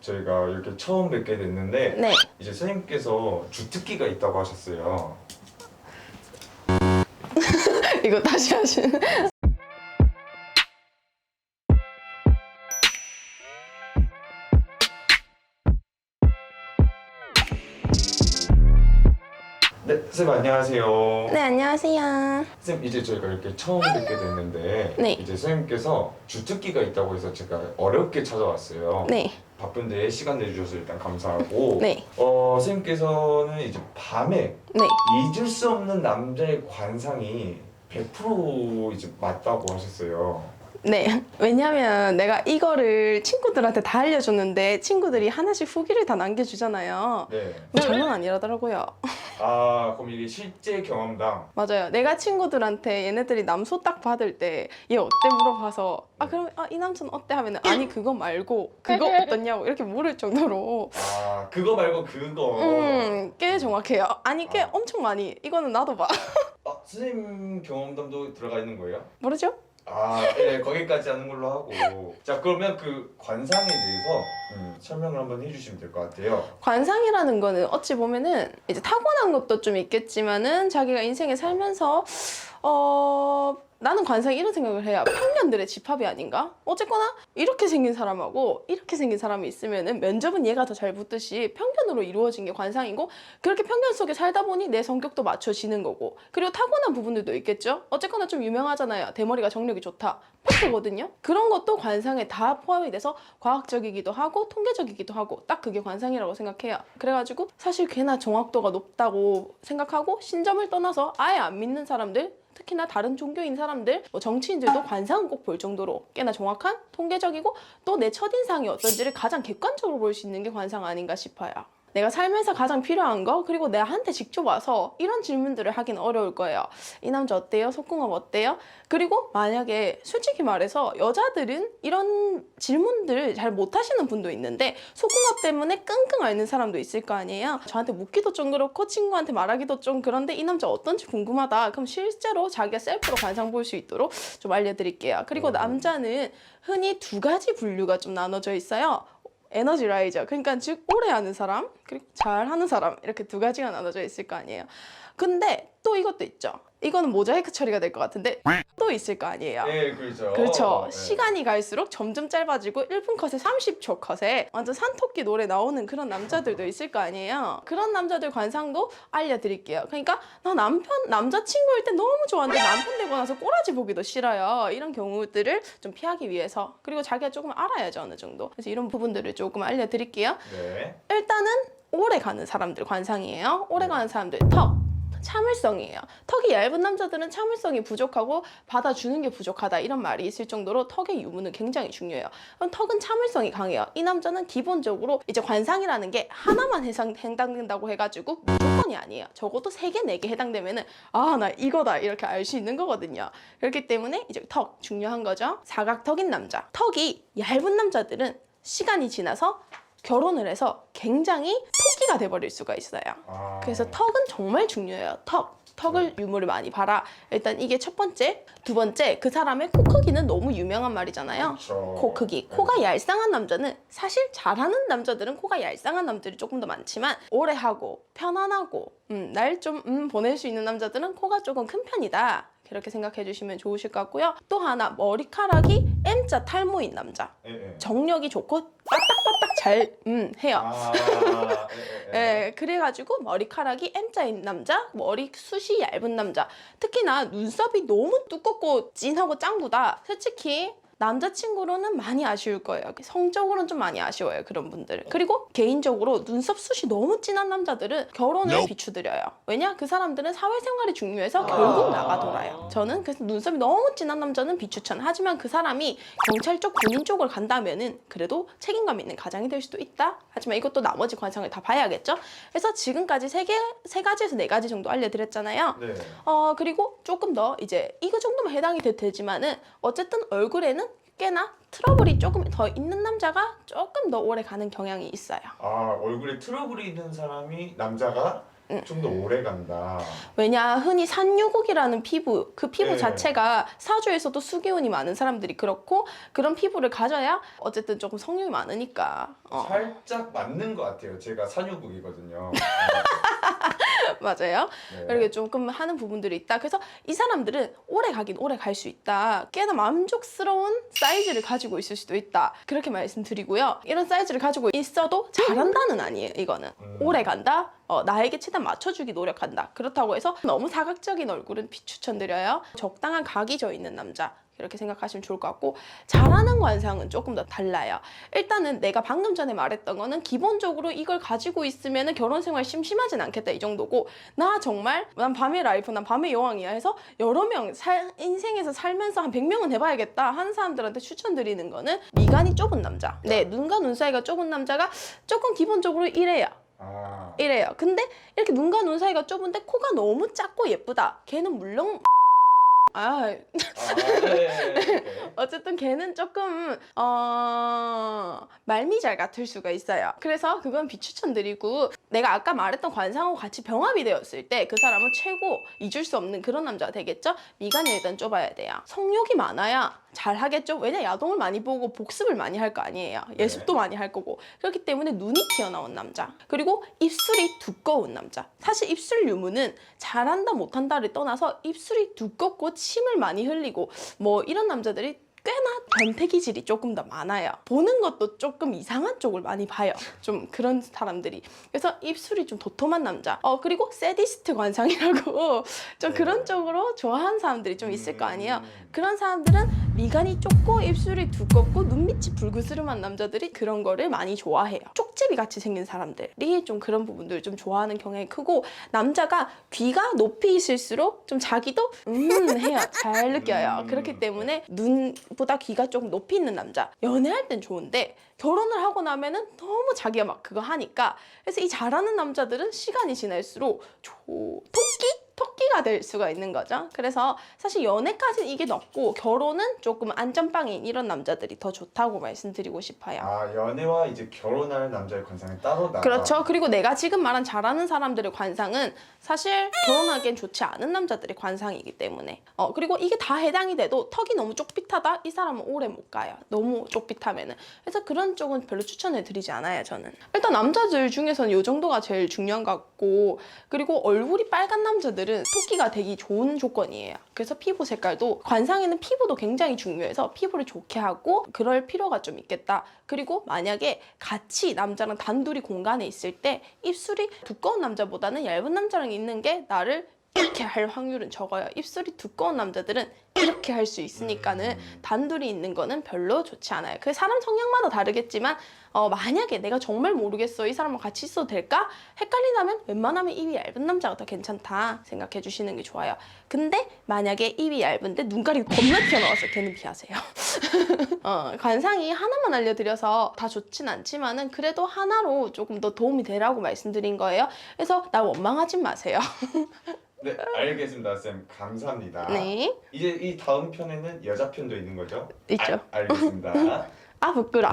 저희가 이렇게 처음 뵙게 됐는데 네. 이제 선생님께서 주특기가 있다고 하셨어요. 이거 다시 하시는. 네, 선생님 안녕하세요. 네, 안녕하세요. 선생님 이제 저희가 이렇게 처음 뵙게 됐는데 네. 이제 선생님께서 주특기가 있다고 해서 제가 어렵게 찾아왔어요. 네. 바쁜데 시간 내주셔서 일단 감사하고 네. 어, 선생님께서는 이제 밤에 네. 잊을 수 없는 남자의 관상이 100% 이제 맞다고 하셨어요. 네. 왜냐면 내가 이거를 친구들한테 다 알려줬는데 친구들이 하나씩 후기를 다 남겨주잖아요. 네. 뭐 장난 아니라더라고요. 아 그럼 이게 실제 경험담. 맞아요. 내가 친구들한테 얘네들이 남소 딱 받을 때 얘 어때 물어봐서 아 그럼 아, 이 남자는 어때 하면 은 아니 그거 말고 그거 어떻냐고 이렇게 물을 정도로 아 그거 말고 그거. 음꽤 정확해요. 아니 꽤 아. 엄청 많이 이거는 나도 봐. 아 선생님 경험담도 들어가 있는 거예요? 모르죠? 아, 예, 거기까지 하는 걸로 하고. 자, 그러면 그 관상에 대해서 음, 설명을 한번 해주시면 될 것 같아요. 관상이라는 거는 어찌 보면은 이제 타고난 것도 좀 있겠지만은 자기가 인생에 살면서 어 나는 관상이 이런 생각을 해요. 편견들의 집합이 아닌가? 어쨌거나 이렇게 생긴 사람하고 이렇게 생긴 사람이 있으면은 면접은 얘가 더 잘 붙듯이 편견으로 이루어진 게 관상이고 그렇게 편견 속에 살다 보니 내 성격도 맞춰지는 거고 그리고 타고난 부분들도 있겠죠? 어쨌거나 좀 유명하잖아요. 대머리가 정력이 좋다. 팩트거든요. 그런 것도 관상에 다 포함이 돼서 과학적이기도 하고 통계적이기도 하고 딱 그게 관상이라고 생각해요. 그래가지고 사실 꽤나 정확도가 높다고 생각하고 신점을 떠나서 아예 안 믿는 사람들 특히나 다른 종교인 사람들, 뭐 정치인들도 관상은 꼭 볼 정도로 꽤나 정확한 통계적이고 또 내 첫인상이 어떤지를 가장 객관적으로 볼 수 있는 게 관상 아닌가 싶어요. 내가 살면서 가장 필요한 거 그리고 내한테 직접 와서 이런 질문들을 하긴 어려울 거예요. 이 남자 어때요? 속궁합 어때요? 그리고 만약에 솔직히 말해서 여자들은 이런 질문들을 잘 못하시는 분도 있는데 속궁합 때문에 끙끙 앓는 사람도 있을 거 아니에요. 저한테 묻기도 좀 그렇고 친구한테 말하기도 좀 그런데 이 남자 어떤지 궁금하다. 그럼 실제로 자기가 셀프로 관상 볼 수 있도록 좀 알려드릴게요. 그리고 음. 남자는 흔히 두 가지 분류가 좀 나눠져 있어요. 에너지 라이저. 그러니까 즉 오래 하는 사람 그리고 잘 하는 사람 이렇게 두 가지가 나눠져 있을 거 아니에요. 근데 또 이것도 있죠 이거는 모자이크 처리가 될 것 같은데 또 있을 거 아니에요 예, 그렇죠. 그렇죠. 네. 시간이 갈수록 점점 짧아지고 1분 컷에 30초 컷에 완전 산토끼 노래 나오는 그런 남자들도 있을 거 아니에요. 그런 남자들 관상도 알려드릴게요. 그러니까 나 남편 남자친구일 때 너무 좋아하는데 남편 되고 나서 꼬라지 보기도 싫어요. 이런 경우들을 좀 피하기 위해서 그리고 자기가 조금 알아야죠 어느 정도. 그래서 이런 부분들을 조금 알려드릴게요. 네. 일단은 오래 가는 사람들 관상이에요. 오래 가는 사람들 턱. 참을성이에요. 턱이 얇은 남자들은 참을성이 부족하고 받아주는 게 부족하다 이런 말이 있을 정도로 턱의 유무는 굉장히 중요해요. 그럼 턱은 참을성이 강해요. 이 남자는 기본적으로 이제 관상이라는 게 하나만 해상, 해당된다고 해가지고 무조건이 아니에요. 적어도 세 개, 네 개 해당되면은 아 나 이거다 이렇게 알 수 있는 거거든요. 그렇기 때문에 이제 턱 중요한 거죠. 사각턱인 남자. 턱이 얇은 남자들은 시간이 지나서 결혼을 해서 굉장히 토끼가 돼버릴 수가 있어요. 아. 그래서 턱은 정말 중요해요. 턱. 턱을 유무를 많이 봐라. 일단 이게 첫 번째. 두 번째, 그 사람의 코 크기는 너무 유명한 말이잖아요. 그렇죠. 코 크기. 네. 코가 얄쌍한 남자는 사실 잘하는 남자들은 코가 얄쌍한 남들이 조금 더 많지만 오래 하고 편안하고 음, 날좀 음, 보낼 수 있는 남자들은 코가 조금 큰 편이다. 그렇게 생각해 주시면 좋으실 것 같고요. 또 하나 머리카락이 M자 탈모인 남자. 예, 예. 정력이 좋고 빠딱빠딱 잘 음, 해요. 아, 예, 예, 예. 예, 그래가지고 머리카락이 M자인 남자, 머리숱이 얇은 남자. 특히나 눈썹이 너무 두껍고 진하고 짱구다. 솔직히 남자친구로는 많이 아쉬울 거예요. 성적으로는 좀 많이 아쉬워요. 그런 분들. 그리고 개인적으로 눈썹 숱이 너무 진한 남자들은 결혼을 비추드려요. 왜냐? 그 사람들은 사회생활이 중요해서 결국 아. 나가 돌아요. 저는 그래서 눈썹이 너무 진한 남자는 비추천. 하지만 그 사람이 경찰 쪽, 군인 쪽을 간다면은 그래도 책임감 있는 가장이 될 수도 있다. 하지만 이것도 나머지 관상을 다 봐야겠죠. 그래서 지금까지 세 개, 세 가지에서 네 가지 정도 알려드렸잖아요. 네. 어 그리고 조금 더 이제 이거 정도면 해당이 되, 되지만은 어쨌든 얼굴에는 꽤나 트러블이 조금 더 있는 남자가 조금 더 오래 가는 경향이 있어요. 아 얼굴에 트러블이 있는 사람이 남자가 좀더 오래 간다. 왜냐 흔히 산유국이라는 피부 그 피부 네. 자체가 사주에서도 수기운이 많은 사람들이 그렇고 그런 피부를 가져야 어쨌든 조금 성욕이 많으니까 어, 살짝 맞는 것 같아요. 제가 산유국이거든요. 맞아요. 네. 그렇게 조금 하는 부분들이 있다. 그래서 이 사람들은 오래 가긴 오래 갈 수 있다. 꽤나 만족스러운 사이즈를 가지고 있을 수도 있다. 그렇게 말씀드리고요. 이런 사이즈를 가지고 있어도 잘한다는 아니에요. 이거는 음. 오래 간다. 어, 나에게 최대한 맞춰주기 노력한다. 그렇다고 해서 너무 사각적인 얼굴은 비추천드려요. 적당한 각이 져 있는 남자. 이렇게 생각하시면 좋을 것 같고 잘하는 관상은 조금 더 달라요. 일단은 내가 방금 전에 말했던 거는 기본적으로 이걸 가지고 있으면 결혼 생활 심심하진 않겠다 이 정도고 나 정말 난 밤의 라이프 난 밤의 여왕이야 해서 여러 명 살, 인생에서 살면서 한 100명은 해봐야겠다 하는 사람들한테 추천드리는 거는 미간이 좁은 남자. 네. 눈과 눈 사이가 좁은 남자가 조금 기본적으로 이래요. 아, 이래요. 근데 이렇게 눈과 눈 사이가 좁은데 코가 너무 작고 예쁘다. 걔는 물론 아 아, 네, 네, 네. 어쨌든 걔는 조금 어 말미잘 같을 수가 있어요. 그래서 그건 비추천드리고 내가 아까 말했던 관상하고 같이 병합이 되었을 때 그 사람은 최고 잊을 수 없는 그런 남자가 되겠죠. 미간이 일단 좁아야 돼요. 성욕이 많아야 잘 하겠죠. 왜냐 야동을 많이 보고 복습을 많이 할 거 아니에요. 예습도 많이 할 거고 그렇기 때문에 눈이 튀어나온 남자 그리고 입술이 두꺼운 남자. 사실 입술 유무는 잘한다 못한다를 떠나서 입술이 두껍고 침을 많이 흘리고 뭐 이런 남자들이 꽤나 변태 기질이 조금 더 많아요. 보는 것도 조금 이상한 쪽을 많이 봐요. 좀 그런 사람들이. 그래서 입술이 좀 도톰한 남자. 어 그리고 세디스트 관상이라고 좀 네. 그런 쪽으로 좋아하는 사람들이 좀 있을 거 아니에요. 음. 그런 사람들은 미간이 좁고 입술이 두껍고 눈밑이 불그스름한 남자들이 그런 거를 많이 좋아해요. 쪽제비 같이 생긴 사람들이 좀 그런 부분들을 좀 좋아하는 경향이 크고 남자가 귀가 높이 있을수록 좀 자기도 음 해요. 잘 느껴요. 음. 그렇기 때문에 눈 보다 귀가 조금 높이 있는 남자 연애할 땐 좋은데 결혼을 하고 나면은 너무 자기가 막 그거 하니까 그래서 이 잘하는 남자들은 시간이 지날수록 조... 토끼? 토끼가 될 수가 있는 거죠. 그래서 사실 연애까지는 이게 넣고 결혼은 조금 안전빵인 이런 남자들이 더 좋다고 말씀드리고 싶어요. 아 연애와 이제 결혼할 남자의 관상이 따로 나. 그렇죠. 그리고 내가 지금 말한 잘하는 사람들의 관상은 사실 결혼하기엔 좋지 않은 남자들의 관상이기 때문에. 어, 그리고 이게 다 해당이 돼도 턱이 너무 쪽빛하다? 이 사람은 오래 못 가요. 너무 쪽빛하면은. 그래서 그런 쪽은 별로 추천을 드리지 않아요, 저는. 일단 남자들 중에서는 이 정도가 제일 중요한 것 같고, 그리고 얼굴이 빨간 남자들은 토끼가 되기 좋은 조건이에요. 그래서 피부 색깔도 관상에는 피부도 굉장히 중요해서 피부를 좋게 하고 그럴 필요가 좀 있겠다. 그리고 만약에 같이 남자랑 단둘이 공간에 있을 때 입술이 두꺼운 남자보다는 얇은 남자랑 있는 게 나를 이렇게 할 확률은 적어요. 입술이 두꺼운 남자들은 이렇게 할 수 있으니까는 음. 단둘이 있는 거는 별로 좋지 않아요. 그 사람 성향마다 다르겠지만 어, 만약에 내가 정말 모르겠어 이 사람과 같이 있어도 될까 헷갈린다면 웬만하면 입이 얇은 남자가 더 괜찮다 생각해 주시는 게 좋아요. 근데 만약에 입이 얇은데 눈가리 겁나 튀어나와서 걔는 피하세요. 어, 관상이 하나만 알려드려서 다 좋진 않지만은 그래도 하나로 조금 더 도움이 되라고 말씀드린 거예요. 그래서 나 원망하지 마세요. 네 알겠습니다, 쌤. 감사합니다. 네, 이제 이 다음 편에는 여자 편도 있는 거죠? 있죠. 알, 알겠습니다. 아 부끄러.